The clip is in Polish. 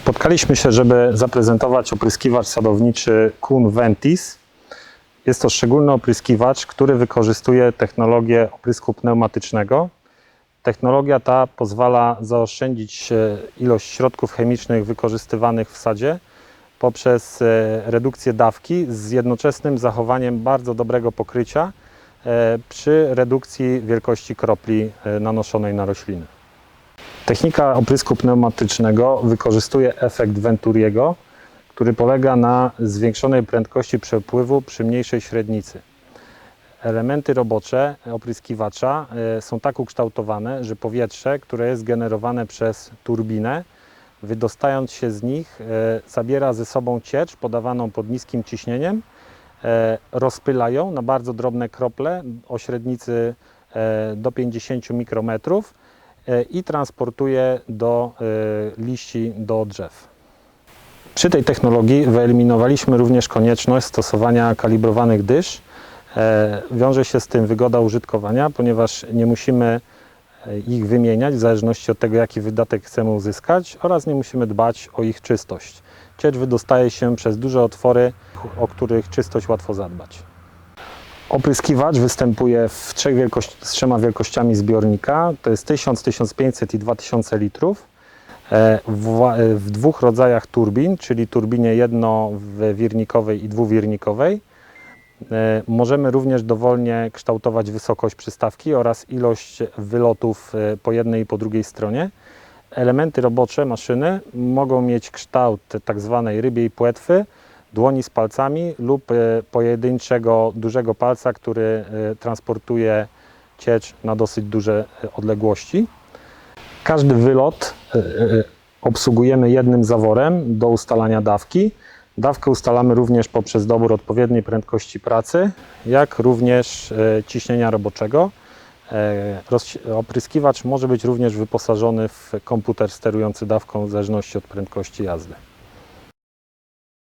Spotkaliśmy się, żeby zaprezentować opryskiwacz sadowniczy Kun Ventis. Jest to szczególny opryskiwacz, który wykorzystuje technologię oprysku pneumatycznego. Technologia ta pozwala zaoszczędzić e, ilość środków chemicznych wykorzystywanych w sadzie poprzez e, redukcję dawki z jednoczesnym zachowaniem bardzo dobrego pokrycia e, przy redukcji wielkości kropli nanoszonej na rośliny. Technika oprysku pneumatycznego wykorzystuje efekt Venturiego, który polega na zwiększonej prędkości przepływu przy mniejszej średnicy. Elementy robocze opryskiwacza e, są tak ukształtowane, że powietrze, które jest generowane przez turbinę, wydostając się z nich, e, zabiera ze sobą ciecz podawaną pod niskim ciśnieniem, e, rozpyla ją na bardzo drobne krople o średnicy do 50 mikrometrów i transportuje do e, liści do drzew. Przy tej technologii wyeliminowaliśmy również konieczność stosowania kalibrowanych dysz. E, Wiąże się z tym wygoda użytkowania, ponieważ nie musimy e, ich wymieniać w zależności od tego, jaki wydatek chcemy uzyskać oraz nie musimy dbać o ich czystość. Ciecz wydostaje się przez duże otwory, o których czystość łatwo zadbać. Opryskiwacz występuje w trzech wielkości, z trzema wielkościami zbiornika, to jest 1000, 1500 i 2000 litrów. E, W, e, w dwóch rodzajach turbin, czyli turbinie jednowirnikowej i dwuwirnikowej. E, Możemy również dowolnie kształtować wysokość przystawki oraz ilość wylotów po jednej i po drugiej stronie. Elementy robocze maszyny mogą mieć kształt tak zwanej rybiej płetwy, dłoni z palcami lub e, pojedynczego dużego palca, który e, transportuje ciecz na dosyć duże e, odległości. Każdy wylot obsługujemy jednym zaworem do ustalania dawki. Dawkę ustalamy również poprzez dobór odpowiedniej prędkości pracy, jak również ciśnienia roboczego. Opryskiwacz może być również wyposażony w komputer sterujący dawką w zależności od prędkości jazdy.